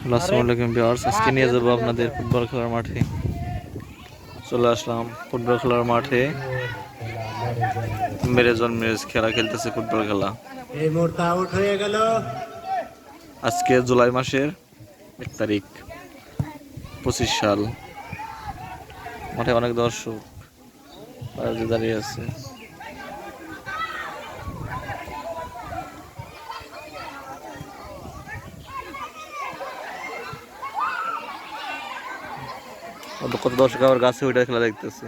আসসালামু আলাইকুম ভিউয়ার্স। আজকে নিয়ে যাব আপনাদের ফুটবল খেলার মাঠে। চলে আসলাম ফুটবল খেলার মাঠে। মেরেজন মেরেজ খেলা খেলতেছে ফুটবল খেলা। এই মুহূর্তে আউট হয়ে গেল। আজকে জুলাই মাসের এক তারিখ পঁচিশ সাল। মাঠে অনেক দর্শক দাঁড়িয়ে আছে। কত দর্শক আবার গাছে ওইটা খেলা দেখতেছে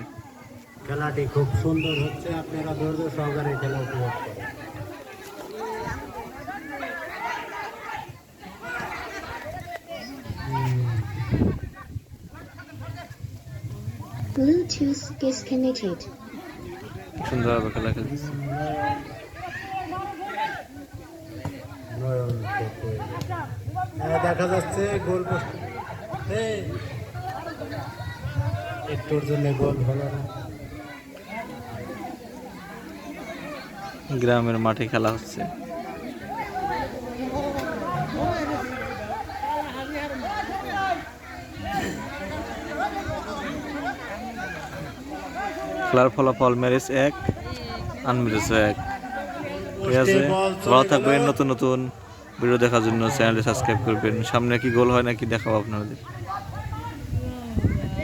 খেলাটি খুব সুন্দর হচ্ছে আপনারা ধৈর্য সহকারে খেলা উপভোগ করেন Bluetooth disconnected. সুন্দরভাবে খেলা। হ্যাঁ, দেখা যাচ্ছে গোল পোস্ট এই, গ্রামের মাঠে খেলা হচ্ছে। খেলার ফলাফল ম্যারেজ এক আনম্যারেজ এক। ঠিক আছে, ভালো থাকবেন, নতুন নতুন ভিডিও দেখার জন্য চ্যানেলটি সাবস্ক্রাইব করবেন। সামনে কি গোল হয় নাকি দেখাবো আপনাদের।